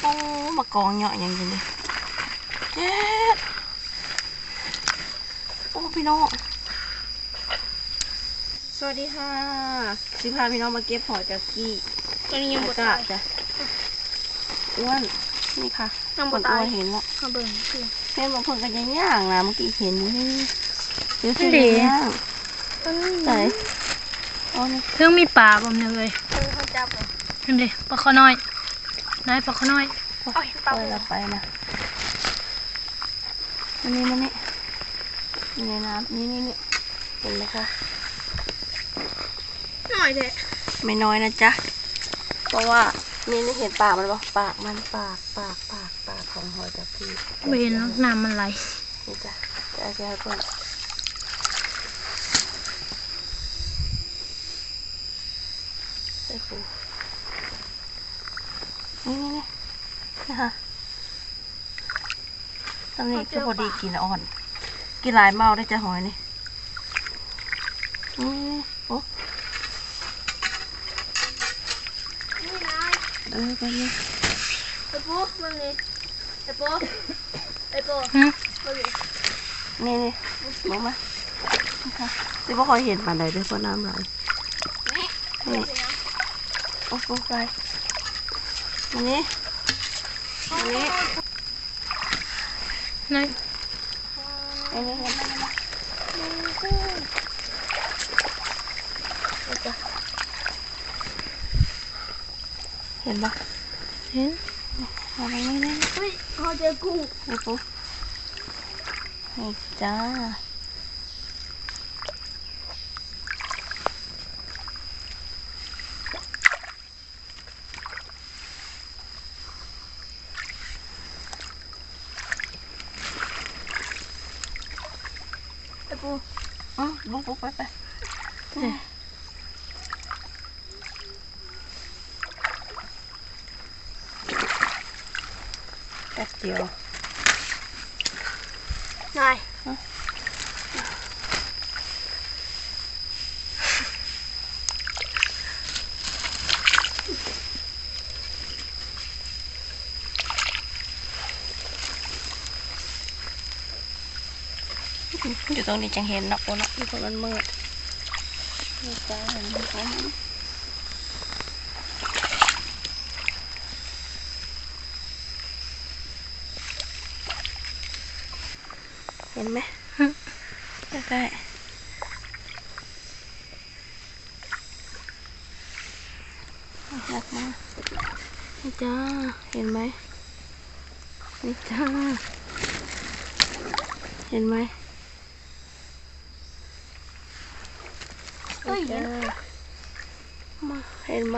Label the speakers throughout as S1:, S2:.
S1: โอ้มากองเหยาะอย่างนี้เจ็ดโอ้พี่น้องสวัสดีค่ะสิพาพี่น้องมาเก็บหอยกะกี้
S2: ตัวนี้ยังบ่
S1: กะ
S2: ตาย
S1: จ้ะอ้วนนี่ค่ะ
S2: ยัง
S1: ค
S2: บ่
S1: น
S2: ตา
S1: อ้วยนเห็นแล้ว
S2: มาเบิ่งคือ
S1: เห็นบางคนก็ยังย่างนะเมื่อกี้เห็นอยู่นี่เดี๋ยว
S2: นั่
S1: สิ
S2: นดิ
S1: ย่าง
S2: ต้นนี้
S1: ใส่เอ๋อนี่
S2: เพิ่งมีปลาบ่มเนี่ยเลย
S3: เออเขาจับเลย
S2: นั่นดิปลาข้อน้อย นายปลาข้อน้อย
S1: โอ้ยปล่อยเราไปนะมันนี่มันนี่อยู่ในน้ำนี่นี่นี่เห็นไหมคะ
S3: หน่อยเถอะ
S1: ไม่น้อยนะจ๊ะ เพราะว่านี่นี่เห็นปากมันปะปากมันปากปากปากปากของหอยกะกี้
S2: เวนแล้วน้ำมันไหล
S1: นี่จ้ะจะเอาไปให้เพื่อนใส่ปู นี่นี่นี่นะคะตำนี้คือพอดีกินอ่อน กินหลายเมาได้จะหอยนี่นี่นี่โอ้
S3: นี่นาย
S1: เออไปเลย
S3: ไอ้ปูมึงนี่ไอ้ปูไอ้ปู
S2: ฮะ
S3: มึงนี่
S1: นี่นี่มองมานี่ค่ะที่พ่อคอยเห็นปานใดด้วยเพราะน้ำไหล
S3: นี่
S1: นี่โอ้โหไป อันนี้อันนี้
S2: นาย
S1: อันนี้เห็นไหมเห็นปะ
S2: เห็น
S1: อะไรนี่นี่
S3: เฮ้ยเขาเจอกุ้ง
S1: นี่ปุ๊บนี่จ้า
S3: ไอ้ปู
S1: อือปุ๊บปุ๊บ ไปไปแป๊บเดียว
S3: นาย
S1: อยู่ตรงนี้จังเห็นเนาะโอ้เนาะอยู่ตรงนั้นมืดนี่จ้าเห็นไหมคะเห็นไหมใกล้ๆรักมากนี่จ้า เห็นไหมนี่จ้า เห็นไหม
S3: เฮ้ย
S1: เจอมาเห็นไหม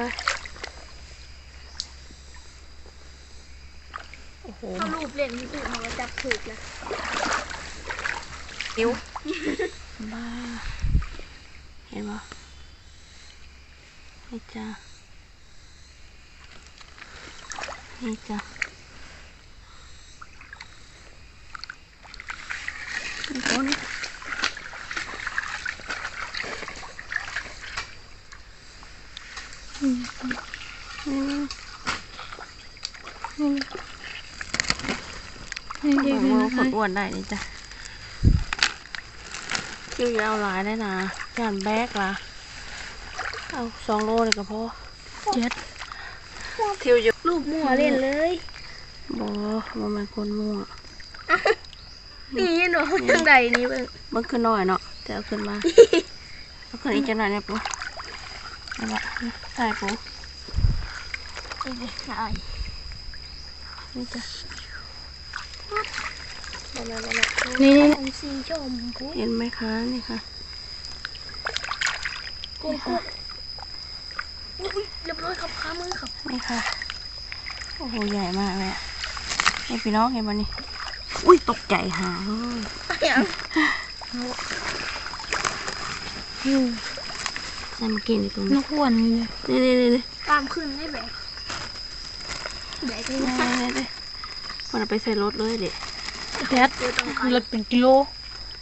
S1: โอ้โห
S3: เขาลูบเล่นที่อื่นเขาก็จับถูกนะ
S1: อิ้วบ้าเห็นไหมนี่จ้านี่จ้านี่คนนี่นี่
S2: นี่
S1: นี่
S2: ดี
S1: มื
S2: เล
S1: อย คนอ้วนได้นี่จ้ะคิวยาวหลายได้นะจานแบกละเอาสองโลเลยก็พอ
S2: เจ็ด
S1: คิวอยู่
S3: ลูบมั่วเล่นเลย
S1: บอมันเป็นคนมั่ว
S3: นี่หนูยังใดนี่เบิ่ง
S1: เบิ่งขึ้นหน่อยเนาะแต่เอาขึ้นมาเอาขึ้นอีกจังหน่อยเนี่ยปูนี่ละใส่ปู
S3: นี่ดินาย
S1: นี่จ้ะมามามามา
S2: นี่นี่
S3: อันสีชมพู
S1: เห็นไหมคะ นี่ค่ะ
S3: กุ้งกุ้งอุ้ยเรียบร้อยครับขามือครับ
S1: นี่ค่ะ โอ้โห ใหญ่มากเลยอะนี่พี่น้องเห็นมันนี่ อุ้ย ตกใจหาเฮ้ย
S3: อย่าง
S2: อยู่
S1: นั่นมากินอยู่ตรง
S2: น
S1: นี้
S2: กอ้วนนี่เลย
S1: นี่นี่นี่นี่
S3: ตามขึ้นได้แบบแบบนี้
S1: นี่นี่นี่มันเอาไปใส่รถเลยเด็ก
S2: แจ็ดรถเป็นกิโล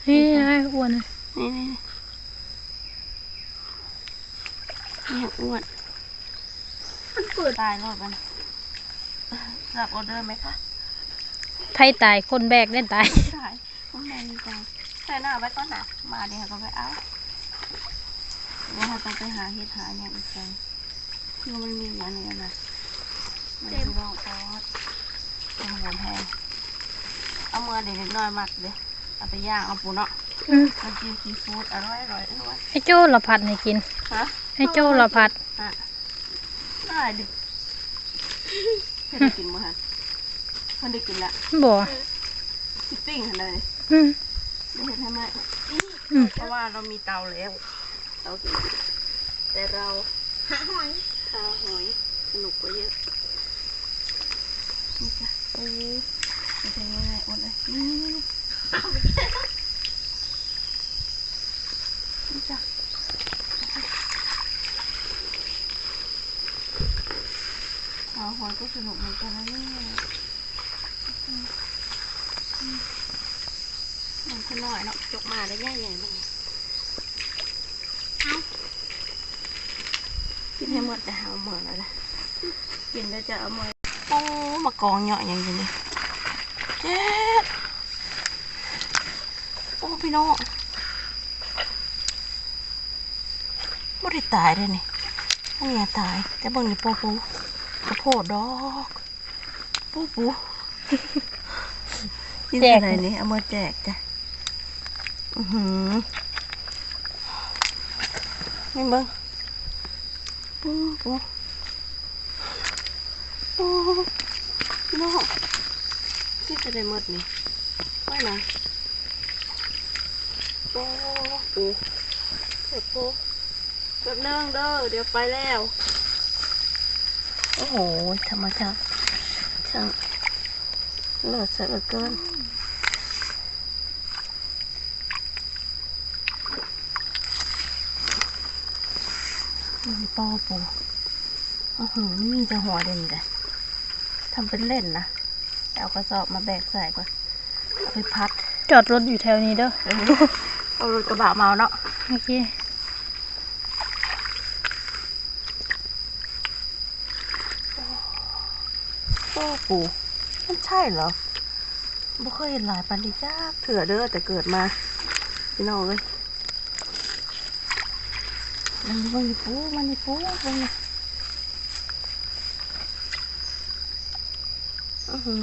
S2: นี่นายอ้วนเลย
S1: นี่นี่นี่อ้วน
S3: มันเปิด
S1: ตายรอดมันรับออเดอร์ไหมคะ
S2: ไพ่ตายคนแบกได้ตาย
S1: ใช่ต้องแมนจังใส่หน้าไว้ก่อนนะมาเดี๋ยวก็ไปเอาเดี๋ยวเราต้องไปหาเห็ดหาอย่างอีกจังคือมันมีอย่างนี้นะมันเป็นรองซอสเป็นหัวแพง เอามือเด็กๆน้อยมากเลยเอาไปย่างเอาปูเนาะ
S2: อืม
S1: มันกินซีฟู้ดอร่อยอร่อยอร่อย
S2: ให้โจ้ละผัดให้กิน
S1: ฮะ
S2: ให้โจ้ละผัด
S1: ฮะได้ดิเพื่อนได้กินมั้งฮะเพื่อนได้กินละ
S2: บ่
S1: ชิปปิ้งเลย
S2: อืม
S1: ได้เห็นทำไม
S2: อืม
S1: เพราะว่าเรามีเตาแล้วเตากินแต่เรา
S3: หาหอย
S1: ข้าวหอยสนุกกว่าเยอะนี่จ้ะโอ้ยจะเป็ นยังไงอดเลยนี่นี่นี่นี่จ้ะข้าวหอยก็สนุกเหมือนกันนะเนี่ยอืมอืมมันขน่อย เนาะจกมาได้ใหญ่ๆบ้างกินให้หมดแต่หาหมดแล้วนะกินแล้วจะเอามาโอ้มากองเหยาะอย่างนี้เลยเจ๊ดโอ้พี่น้องไม่ได้ตายเลยนี่อันนี้ตาย แต่เบางนี่ปูปูกระโพดดอกปูปูกินอะไรนี่เอามาแจกจ้ะอือหือนี่เบิ้งปูปูปูพี่น้อง ที่จะได้หมดนี่ไม่นะปูปูเดี๋ยวปูแป๊บนึงเด้อเดี๋ยวไปแล้ว โอ้โหธรรมชาติช่างเลิศเสือเหลือเกินมีปอปูอือหือมีแต่หัวเด่นเลยทำเป็นเล่นนะ เอากระสอบมาแบกใส่ก่อนเอาไปพัด
S2: จอดรถอยู่แถวนี้เด้อ
S1: เออเอารถกระบะมาเอาเนาะ
S2: โอเค
S1: ปอปูมันใช่เหรอบ่เคยเห็นหลายปันดิจ้าเถื่อเด้อแต่เกิดมาพี่น้องเลยมันมันมีปูมันมีปูมัน อือหือ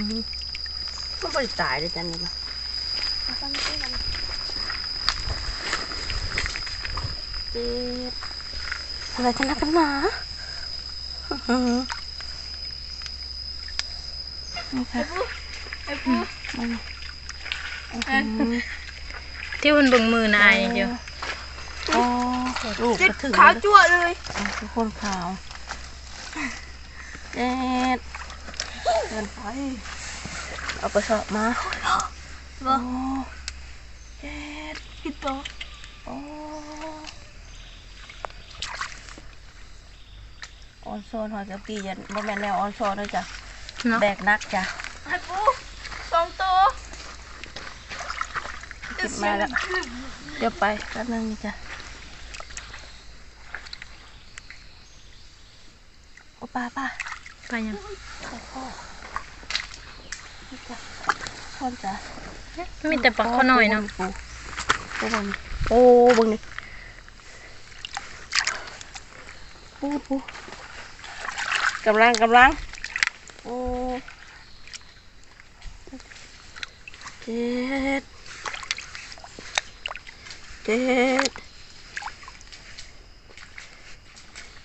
S1: มันบริตายเลยจันนี่มา
S3: ต้องซื้อมัน
S1: เจ็บอะไรกันนักกันหนาอื้อหือนี่ค่ะ
S3: ไอ้ปู
S1: มันอื้อหือ
S2: ที่มันเบิ่งมือนายเดียว
S1: โอ้ลูก
S3: เจ็บ
S1: กระถึง
S3: ขา
S1: เลย
S3: จั่วเลย
S1: อะทุกคนขาวเจ็ ดเดินไป เอาไปสอบมาโอ้เจ็ด
S3: พี่โต
S1: โอ้ออนโซนหอยกะปียันบ่แม่นแนวออนโซนเลยจ้ะ
S2: เนาะ
S1: แบกนักจ้ะ
S3: ไอ้ปูสองตัว
S1: เก็บมาแล้ว เดี๋ยวไปแป๊บนึงนี่จ้ะโอ้ป้าป้า
S2: ไปยัง
S1: ไป พ่อนี่จ้ะพ่อนจ้ะ
S2: มีแต่ปลาข้อน้อยเนาะ
S1: ปูปูเบิ่งโอ้เบิ่งนี่ปูปูกำลังกำลังโอ้เจ็ดเจ็ด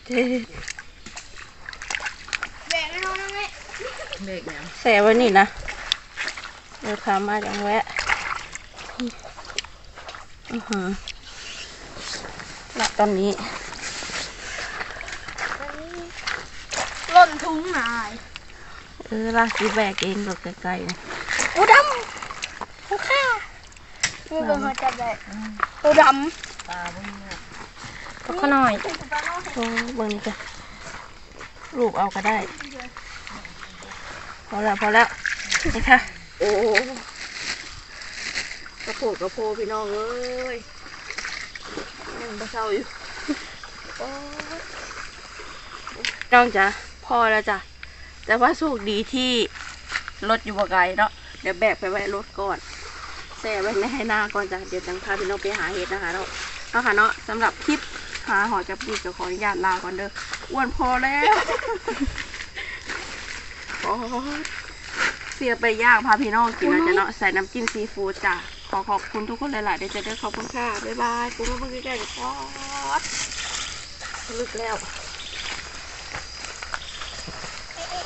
S1: เจ็ด
S3: แบ่งให้น้องนะแม่
S2: เบกยัง
S1: แสไว้นี่นะ เดี๋ยวพามาจังแวะอือหือและตอนนี้
S3: หล่นถุงนาย
S1: เออลากสีแบกเองกับไกลๆนะ
S3: ปูดำปูข้าวนี่เป็นหัวใจแบกปูดำ
S2: ปลาข้อน้อย
S1: โอ้เบิ่งนี่จ้ะรูปเอาก็ได้ พอแล้วพอแล้วนี่ค่ะ โอ้กระโปงกระโพพี่น้องเอ้ยยังบ่เศร้าอยู่โอ้ยน้องจ้ะพอแล้วจ้ะแต่ว่าโชคดีที่รถอยู่บ่ไกลเนาะเดี๋ยวแบกไปไว้รถก่อนแช่ไว้ในให้หน้าก่อนจ้ะเดี๋ยวจังพาพี่น้องไปหาเห็ดนะคะเนาะเนาะค่ะเนาะสำหรับคลิปหาหอยจับปูจะขออนุญาตลาก่อนเด้ออ้วนพอแล้ว โอ้ สียไปย่างพาพี่น้องกินนะจ๊ะเนาะใส่น้ำจิ้มซีฟู้ดจ้ะขอขอบคุณทุกคนหลายๆเดี๋ยวจะได้ขอบคุณค่ะบ๊ายบายกูมาเพิ่งได้กับป๊อดลึกแล้ว